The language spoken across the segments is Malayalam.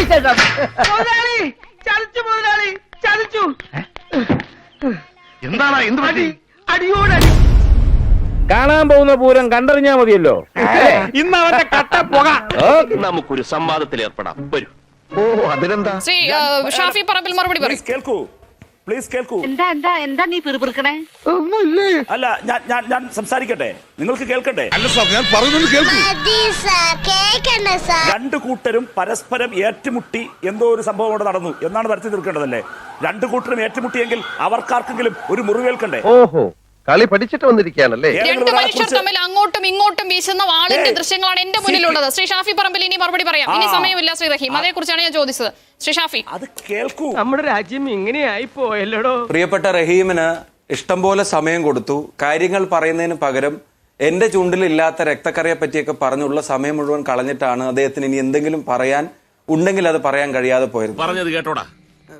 വിശേഷം? മുതലാളി ചതിച്ചു മുതലാളി ചതിച്ചു. എന്താണ് എന്ത് പറ്റി? അടിയോടടി കാണാൻ പോകുന്ന പൂരം കണ്ടറിഞ്ഞാ മതിയല്ലോ. ഇന്ന് അവന്റെ കട്ട പുക. നമുക്കൊരു സംവാദത്തിൽ ഏർപ്പെടാം. വരൂ. ഓ അതിനെന്താ? ശ്രീ ഷാഫി പറമ്പിൽ മറുപടി പറയും. പ്ലീസ് കേൾക്കൂ. പ്ലീസ് കേൾക്കൂ. എന്താ എന്താ എന്താ നീ പിറുപിറുക്കണേ? അല്ല ഞാൻ ഞാൻ ഞാൻ സംസാരിക്കട്ടെ. നിങ്ങൾക്ക് കേൾക്കട്ടെ. അല്ല സാർ ഞാൻ പറയുന്നത് സാർ. രണ്ട് കൂട്ടരും പരസ്പരം ഏറ്റുമുട്ടി എന്തോ ഒരു സംഭവം അവിടെ നടന്നു. എന്നാണ് വരുത്തി തീർക്കേണ്ടതല്ലേ? രണ്ട് കൂട്ടരും ഏറ്റുമുട്ടിയെങ്കിൽ അവർക്കാർക്കെങ്കിലും ഒരു മുറിവേൽക്കണ്ടേ? ഓഹോ കളി പഠിച്ചിട്ട് വന്നിരിക്കുകയാണല്ലേ? രണ്ട് മനുഷ്യർ തമ്മിൽ അങ്ങോട്ടും ഇങ്ങോട്ടും വീശുന്ന വാളിന്റെ ദൃശ്യങ്ങളാണ് എന്റെ മുന്നിലുള്ളത് ശ്രീ ഷാഫി പറമ്പിൽ ഇനി മറുപടി പറയാം. ഇനി സമയമില്ല ശ്രീ റഹീം. അതേ കുറിച്ചാണ് ഞാൻ ചോദിച്ചത്. ശ്രീ ഷാഫി. അത് കേൾക്കൂ. നമ്മുടെ രാജ്യം ഇങ്ങനെയായി പോയല്ലോ പ്രിയപ്പെട്ട റഹീമിന് ഇഷ്ടം പോലെ സമയം കൊടുത്തു. കാര്യങ്ങൾ പറയുന്നതിന് പകരം എന്റെ ചുണ്ടിലില്ലാത്ത രക്തക്കറിയെ പറ്റിയൊക്കെ പറഞ്ഞുള്ള സമയം മുഴുവൻ കളഞ്ഞിട്ടാണ് അദ്ദേഹത്തിന് ഇനി എന്തെങ്കിലും പറയാൻ ഉണ്ടെങ്കിൽ അത് പറയാൻ കഴിയാതെ പോയത്. പറഞ്ഞത് കേട്ടോടാ.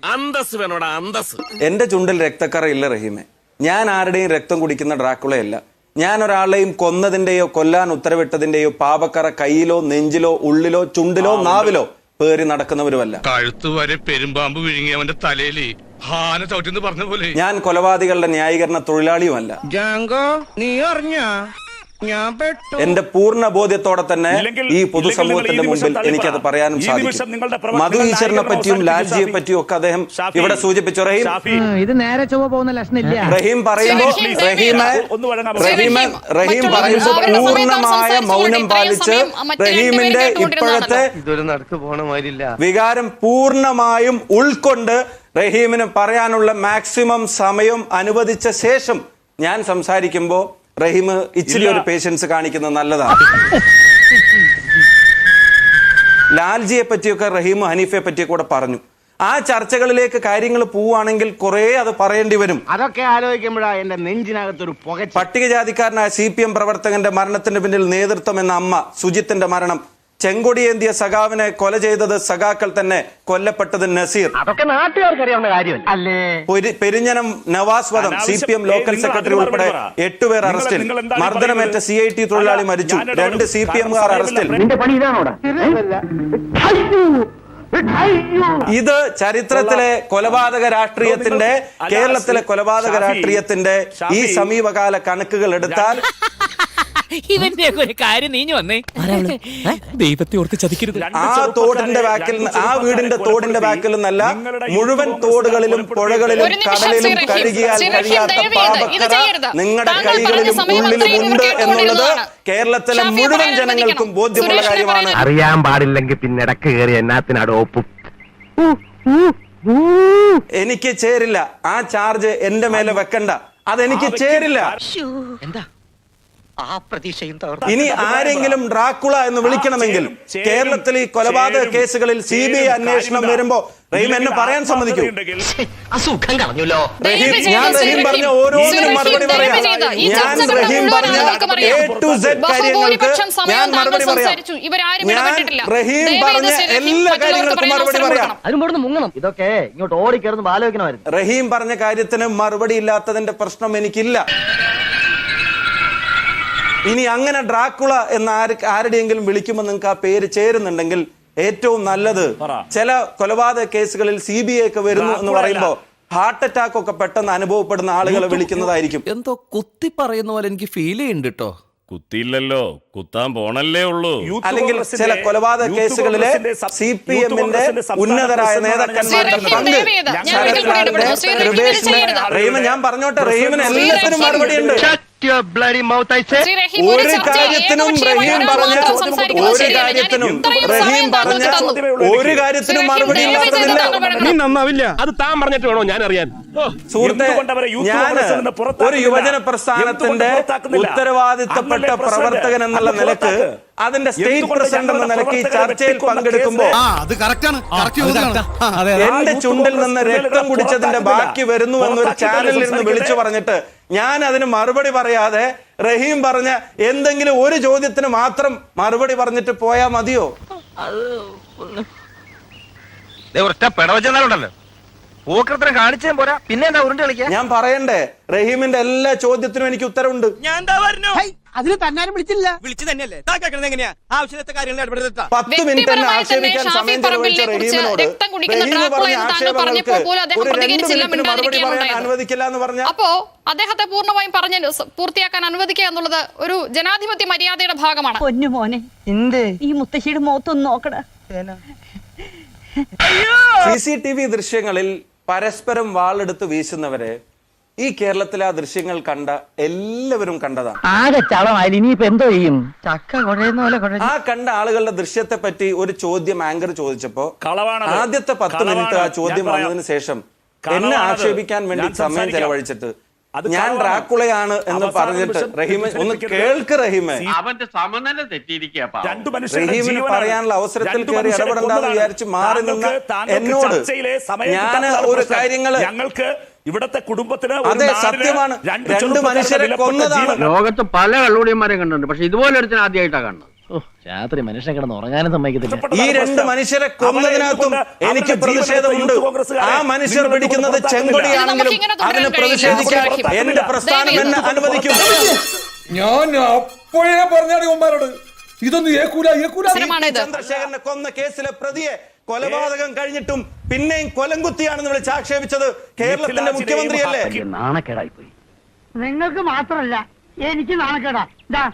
അന്തസ് വേണോടാ അന്തസ് എന്റെ ചുണ്ടിൽ രക്തക്കറ ഇല്ല റഹീമെ. ഞാൻ ആരുടെയും രക്തം കുടിക്കുന്ന ഡ്രാക്കുളയല്ല. ഞാൻ ഒരാളെയും കൊന്നതിന്റെയോ കൊല്ലാൻ ഉത്തരവിട്ടതിന്റെയോ പാപക്കറ കയ്യിലോ നെഞ്ചിലോ ഉള്ളിലോ ചുണ്ടിലോ നാവിലോ പേറി നടക്കുന്നവരുമല്ല. കഴുത്ത് വരെ പെരുമ്പാമ്പ് വിഴുങ്ങി അവന്റെ തലയിൽ ഹാന ചവിട്ടിന്ന് പറഞ്ഞ പോലെ. ഞാൻ കൊലപാതകളുടെ ന്യായീകരണ തൊഴിലാളിയുമല്ല. ജാങ്കോ നീ അറിഞ്ഞ? എന്റെ പൂർണ ബോധ്യത്തോടെ തന്നെ ഈ പൊതുസമൂഹത്തിന്റെ മുമ്പിൽ എനിക്കത് പറയാനും സാധിക്കും. മധു ഈശ്വരനെ പറ്റിയും ലാൽജിയെ. പറ്റിയും ഒക്കെ അദ്ദേഹം ഇവിടെ സൂചിപ്പിച്ചു. റഹീം ഇത് നേരെ ചൊവ്വ പോകുന്ന ലക്ഷണമില്ല റഹീം പറയുമ്പോ റഹീം, റഹീമെ? റഹീമെ റഹീം പറയുമ്പോൾ പൂർണമായ മൗനം പാലിച്ച് റഹീമിന്റെ ഇപ്പോഴത്തെ ഇതൊരു നടക്ക് പോണ വികാരം പൂർണമായും ഉൾക്കൊണ്ട് റഹീമിന് പറയാനുള്ള മാക്സിമം സമയം അനുവദിച്ച ശേഷം ഞാൻ സംസാരിക്കുമ്പോ റഹീം ഇച്ചിരി ഒരു പേഷ്യൻസ് കാണിക്കുന്നത് നല്ലതാണ്. ലാൽജിയെ പറ്റിയൊക്കെ റഹീം ഹനീഫെ പറ്റിയൊക്കെ കൂടെ പറഞ്ഞു. ആ ചർച്ചകളിലേക്ക് കാര്യങ്ങൾ പോവുകയാണെങ്കിൽ കുറെ അത് പറയേണ്ടി വരും. അതൊക്കെ ആലോചിക്കുമ്പോഴാ എന്റെ നെഞ്ചിനകത്തൊരു പട്ടികജാതിക്കാരനായ സി പി എം പ്രവർത്തകന്റെ മരണത്തിന് പിന്നിൽ നേതൃത്വം എന്ന അമ്മ സുജിത്തിന്റെ മരണം. ചെങ്കൊടിയേന്തിയ സഖാവിനെ കൊല ചെയ്തത് സഖാക്കൾ തന്നെ കൊല്ലപ്പെട്ടത് നസീർ. അതൊക്കെ അല്ലേ? പെരി- പെരിഞ്ഞനം നവാസ് വധം C P M local secretary ഉൾപ്പെടെ. എട്ടുപേർ അറസ്റ്റിൽ. മർദ്ദനമേറ്റ സി ഐ ടി തൊഴിലാളി മരിച്ചു. രണ്ട് സി പി എംകാർ അറസ്റ്റിൽ. ഇത് ചരിത്രത്തിലെ കൊലപാതക രാഷ്ട്രീയത്തിന്റെ കേരളത്തിലെ കൊലപാതക രാഷ്ട്രീയത്തിന്റെ ഈ സമീപകാല കണക്കുകൾ എടുത്താൽ ഇവന്റെ ഒരു കാര്യം നീഞ്ഞു വന്നേ. ദൈവത്തെ ഓർത്ത് ചതിക്കരുത്. ആ തോടിന്റെ ബാക്കിൽ ആ വീടിന്റെ തോടിന്റെ ബാക്കിൽ നിന്നല്ല മുഴുവൻ തോടുകളിലും പുഴകളിലും കടലിലും കഴുകിയാൽ കഴിയാത്ത പാപക്കര. നിങ്ങളുടെ കൈകളിലും ഉള്ളിലും ഉണ്ട് എന്നുള്ളത് കേരളത്തിലെ മുഴുവൻ ജനങ്ങൾക്കും. ബോധ്യമുള്ള കാര്യമാണ് അറിയാൻ പാടില്ലെങ്കിൽ പിന്നെ ഇടയ്ക്ക് കയറി എന്നാത്തിനാട് ഒപ്പും. എനിക്ക് ചേരില്ല. ആ ചാർജ് എന്റെ മേലെ വെക്കണ്ട. അതെനിക്ക് ചേരില്ല. എന്താ? ആ പ്രതീക്ഷയും തകർന്നു. ഇനി ആരെങ്കിലും ഡ്രാക്കുള എന്ന് വിളിക്കണമെങ്കിൽ കേരളത്തിൽ ഈ കൊലപാതക കേസുകളിൽ സി ബി ഐ അന്വേഷണം വരുമ്പോ റഹീം എന്നെ പറയാൻ സമ്മതിക്കൂ. അസുഖം കളഞ്ഞല്ലോ. ഞാൻ റഹീം പറഞ്ഞ ഓരോന്നിനും മറുപടി പറയാം. ഈ ഞാൻ റഹീം പറഞ്ഞ എ ടു സെഡ് കാര്യങ്ങൾക്ക് ഞാൻ മറുപടി പറയാം. ഞാൻ. റഹീം പറഞ്ഞ എല്ലാ കാര്യങ്ങൾക്കും മറുപടി പറയാം. അതിനോട് അതിന് മുങ്ങണം. ഇതൊക്കെ ഇങ്ങോട്ട് ഓടിക്കയറുന്ന ആലോചിക്കണമായിരുന്നു റഹീം പറഞ്ഞ കാര്യത്തിന് മറുപടി ഇല്ലാത്തതിന്റെ പ്രശ്നം എനിക്കില്ല. ഇനി അങ്ങനെ ഡ്രാക്കുള എന്ന് ആര് ആരുടെയെങ്കിലും വിളിക്കുമ്പോൾ നിങ്ങൾക്ക് ആ പേര് ചേരുന്നുണ്ടെങ്കിൽ ഏറ്റവും നല്ലത് ചില കൊലപാതക കേസുകളിൽ സി ബി ഐ ഒക്കെ വരുന്നു എന്ന് പറയുമ്പോൾ ഹാർട്ട് അറ്റാക്ക് ഒക്കെ പെട്ടെന്ന് അനുഭവപ്പെടുന്ന ആളുകളെ വിളിക്കുന്നതായിരിക്കും. എന്തോ കുത്തി പറയുന്ന പോലെ എനിക്ക് ഫീൽ ചെയ്യുന്നുണ്ട് കേട്ടോ കുത്തിയില്ലല്ലോ. കുത്താൻ പോണല്ലേ ഉള്ളൂ. അല്ലെങ്കിൽ ചില കൊലപാതക കേസുകളിലെ സി പി എമ്മിന്റെ ഉന്നതരായ നേതാക്കന്മാരുടെ പങ്ക് ദയവ് ഞാൻ പറഞ്ഞോട്ടെ റഹീമിന് ശ്രീ എല്ലാത്തിനും റഹീം. മറുപടിയുണ്ട് ശ്രീ റഹീം, ഒരു കാര്യത്തിനും റഹീം പറഞ്ഞ ഒരു കാര്യത്തിനും റഹീം പറഞ്ഞ ഒരു കാര്യത്തിനും മറുപടി ഇല്ലാത്തതില്ല. താങ്കൾ നന്നാവില്ല. അത് താൻ പറഞ്ഞിട്ട് വേണോ? ഞാൻ അറിയാൻ. സുഹൃത്തെ ഞാൻ ഒരു യുവജന പ്രസ്ഥാനത്തിന്റെ ഉത്തരവാദിത്തപ്പെട്ട പ്രവർത്തകൻ എന്നുള്ള നിലയ്ക്ക്. അതിന്റെ സ്റ്റേറ്റ് പ്രസിഡന്റ് എന്ന നിലയ്ക്ക് ഈ ചർച്ചയിൽ വെട്ടിക്കൊന്ന പങ്കെടുക്കുമ്പോ എന്റെ ചുണ്ടിൽ നിന്ന് രക്തം കുടിച്ചതിന്റെ ബാക്കി വരുന്നു എന്നൊരു ചാനലിൽ നിന്ന് വിളിച്ചു പറഞ്ഞിട്ട് ഞാൻ അതിന് മറുപടി പറയാതെ റഹീം പറഞ്ഞ എന്തെങ്കിലും ഒരു ചോദ്യത്തിന് മാത്രം മറുപടി പറഞ്ഞിട്ട് പോയാ മതിയോ? ഒറ്റ പിടവച്ചെന്നാലുണ്ടല്ലോ. പൂക്കൃത്രം കാണിച്ചേ പോരാ. പിന്നെ എന്താ ഉരുണ്ട് കളിക്കാൻ ഞാൻ പറയണ്ടേ റഹീമിന്റെ എല്ലാ ചോദ്യത്തിനും എനിക്ക് ഉത്തരവുണ്ട്. ഞാൻ എന്താ പറഞ്ഞു? അതിന് തന്നാരും വിളിച്ചില്ല. വിളിച്ചു തന്നെയല്ലേ? എങ്ങനെയാ? ആവശ്യത്തെ കാര്യങ്ങൾ ഇടപെടുത്താ പത്ത് മിനിറ്റ് തന്നെ ആക്ഷേപിക്കാൻ സമയം ചെലവഴിച്ച റഹീമിനോട് രക്തം കുടിക്കുന്ന റഹീം പറഞ്ഞ എന്ന് താങ്കൾ പറഞ്ഞപ്പോൾ ആക്ഷേപങ്ങൾക്ക് അദ്ദേഹം ഒരു രണ്ട് പ്രതികരിച്ചില്ല മിനിറ്റിന് മറുപടി പറയാൻ അനുവദിക്കില്ല എന്ന് പറഞ്ഞ അപ്പോ അദ്ദേഹത്തെ പൂർണമായും പറഞ്ഞു പൂർത്തിയാക്കാൻ അനുവദിക്കുക എന്നുള്ളത് ഒരു ജനാധിപത്യ മര്യാദയുടെ ഭാഗമാണ്. പൊന്നു മോനെ. എന്ത്? ഈ മുത്തശ്ശിയുടെ മുഖത്തൊന്ന് നോക്കട. സി സി ടി വി ദൃശ്യങ്ങളിൽ പരസ്പരം വാളെടുത്ത് വീശുന്നവരെ ഈ കേരളത്തിലെ ആ ദൃശ്യങ്ങൾ കണ്ട എല്ലാവരും കണ്ടതാണ് ആകെ ചളമായി ഇനിയിപ്പോ എന്തോ ചെയ്യും ചക്ക കുഴയുന്ന പോലെ കുഴ ആ കണ്ട ആളുകളുടെ ദൃശ്യത്തെ പറ്റി ഒരു ചോദ്യം ആങ്കർ ചോദിച്ചപ്പോ കളവാണത്. ആദ്യത്തെ പത്ത് കളവാണ്. മിനിറ്റ് ആ ചോദ്യം ഞാൻ പറയാം. വന്നതിന് ശേഷം കളവാണത്. എന്നെ ആക്ഷേപിക്കാൻ വേണ്ടി ഞാൻ സമയം സംസാരിക്കാം. ചെലവഴിച്ചിട്ട് ഞാൻ ഡ്രാക്കുളയാണ് എന്ന് പറഞ്ഞിട്ട് റഹീമ ഒന്ന് കേൾക്ക് റഹീമെ അവന്റെ സമനില തെറ്റിയിരിക്കുക രണ്ടു റഹീമിന്. പറയാനുള്ള അവസരത്തിൽ കയറി ഇടപെടണ്ടെന്ന് വിചാരിച്ച് മാറി നിന്ന് എന്നോട് ഞാൻ ഒരു. കാര്യങ്ങൾ ഞങ്ങൾക്ക് ഇവിടത്തെ കുടുംബത്തിന് അതെ, സത്യമാണ്. രണ്ട് മനുഷ്യരെ കൊന്നതാണ്. ജീവൻ- ലോകത്ത് പല കള്ളുടിയന്മാരെ കണ്ടിട്ടുണ്ട് പക്ഷെ ഇതുപോലെ ഒരുത്തിന് ആദ്യമായിട്ടാണ് കാണുന്നത് രാത്രി മനുഷ്യനെ കിടന്ന് ഉറങ്ങാനും സമ്മതിക്കത്തില്ല. ഈ രണ്ട് മനുഷ്യരെ കൊന്നതിനകത്തും എനിക്ക് പ്രതിഷേധമുണ്ട് ആ മനുഷ്യർ പിടിക്കുന്നത് ചെങ്കൊടിയാണെങ്കിലും അതിന്. പ്രതിഷേധിക്കാൻ എന്റെ പ്രസ്ഥാനം എന്നെ അനുവദിക്കും. ഞാൻ അപ്പോഴേ പറഞ്ഞാണ് ഉമ്മാരോട് ഇതൊന്നും ഏക്കൂല ഏക്കൂല. ചന്ദ്രശേഖരനെ കൊന്ന കേസിലെ പ്രതിയെ കൊലപാതകം കഴിഞ്ഞിട്ടും പിന്നെയും കൊലംകുത്തിയാണെന്ന് വിളിച്ച് ആക്ഷേപിച്ചത് കേരളത്തിന്റെ മുഖ്യമന്ത്രിയല്ലേ? നാണക്കേടായി പോയി നിങ്ങൾക്ക് മാത്രമല്ല എനിക്ക് നാണക്കേടാ. ഇതാ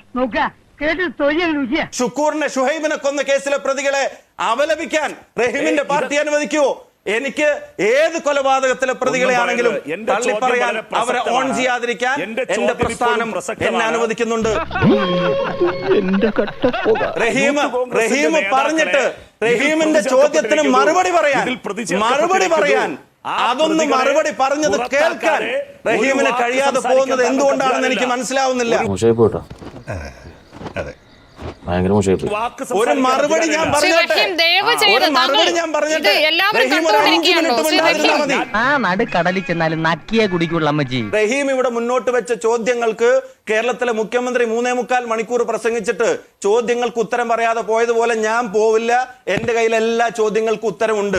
ഷുക്കൂറിനെ ഷുഹൈബിനെ കൊന്ന കേസിലെ പ്രതികളെ അവലപിക്കാൻ റഹീമിന്റെ പാർട്ടി അനുവദിക്കുവോ എനിക്ക് ഏത് കൊലപാതകത്തിലെ പ്രതികളെയാണെങ്കിലും തള്ളി പറയാൻ തള്ളിപ്പറയാൻ അവരെ ഓൺ. ചെയ്യാതിരിക്കാൻ എന്റെ പ്രസ്ഥാനം പ്രസക്തമാണ്. എന്നെ അനുവദിക്കുന്നുണ്ട്. റഹീം റഹീം പറഞ്ഞിട്ട് റഹീമിന്റെ ചോദ്യത്തിന് മറുപടി പറയാൻ മറുപടി പറയാൻ അതൊന്ന് മറുപടി പറഞ്ഞത് കേൾക്കാൻ റഹീമിന് കഴിയാതെ പോകുന്നത് എന്തുകൊണ്ടാണെന്ന് എനിക്ക് മനസ്സിലാവുന്നില്ല വാക്ക് ഒരു സംസാരിക്കാൻ മറുപടി ഞാൻ അധികാരമില്ല. ശ്രീ പറഞ്ഞോട്ടെ റഹീം, ദയവ് ആ, ചെയ്ത് ഒരു മറുപടി ഞാൻ പറഞ്ഞോട്ടെ ആ നടുക്കടലിൽ ചെന്നാലും നക്കിയേ കുടിക്കുള്ള അമ്മജി റഹീം ഇവിടെ മുന്നോട്ട് വെച്ച ചോദ്യങ്ങൾക്ക് കേരളത്തിലെ മുഖ്യമന്ത്രി മൂന്നേ മുക്കാൽ മണിക്കൂർ പ്രസംഗിച്ചിട്ട് ചോദ്യങ്ങൾക്ക് ഉത്തരം പറയാതെ പോയതുപോലെ ഞാൻ പോവില്ല. എന്റെ കയ്യിൽ എല്ലാ ചോദ്യങ്ങൾക്കും ഉത്തരമുണ്ട്.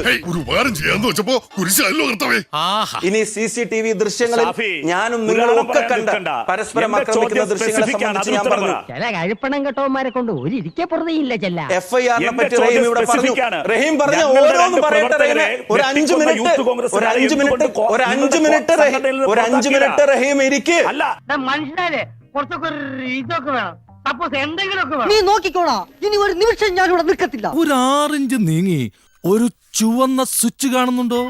ഇനി സി സി ടി വി ദൃശ്യങ്ങളിൽ ഞാനും നിങ്ങളും ഒക്കെ കണ്ട പരസ്പരം ആക്രമിക്കുന്ന ദൃശ്യങ്ങളെ. സംബന്ധിച്ച് ഞാൻ പറഞ്ഞു. ചില കഴിപ്പണം കെട്ടവന്മാരെ കൊണ്ട് ഒരു ഇരിക്കെ പുറതെയില്ല ചെല്ല. എഫ് ഐ ആറിനെ പറ്റി റഹീം ഇവിടെ പറഞ്ഞു. റഹീം പറഞ്ഞ ഓരോന്നും പറയട്ടെ റഹീമെ. ഒരു അഞ്ചു മിനിറ്റ് ഒരു അഞ്ചു മിനിറ്റ് ഒരു അഞ്ചു മിനിറ്റ് ഒരു അഞ്ചു മിനിറ്റ് റഹീം ഇരിക്കേ. അല്ല. മനുഷ്യരെ കുറച്ചൊക്കെ ഒരു ഇതൊക്കെ വേണം. സപ്പോസ് എന്തെങ്കിലുമൊക്കെ നീ നോക്കിക്കോളാ. ഇനി ഒരു നിമിഷം ഞാൻ ഇവിടെ നിൽക്കത്തില്ല. ഒരു ആറിഞ്ച് നീങ്ങി ഒരു ചുവന്ന സ്വിച്ച് കാണുന്നുണ്ടോ?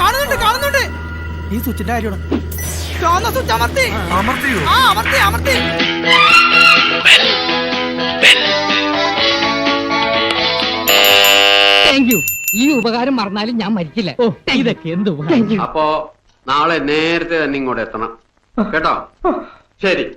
കാണുന്നുണ്ട് കാണുന്നുണ്ട്. ഈ സ്വിച്ചിന്റെ കാര്യം ചുവന്ന സ്വിച്ച് അമർത്തി. അമർത്തിയോ? ആ അമർത്തി അമർത്തി. താങ്ക് യു ഈ ഉപകാരം മറന്നാലും ഞാൻ മരിക്കില്ല. ഓ ഇതൊക്കെ എന്ത് അപ്പോ നാളെ നേരത്തെ തന്നെ ഇങ്ങോട്ട് എത്തണം. കേട്ടോ? ശരി.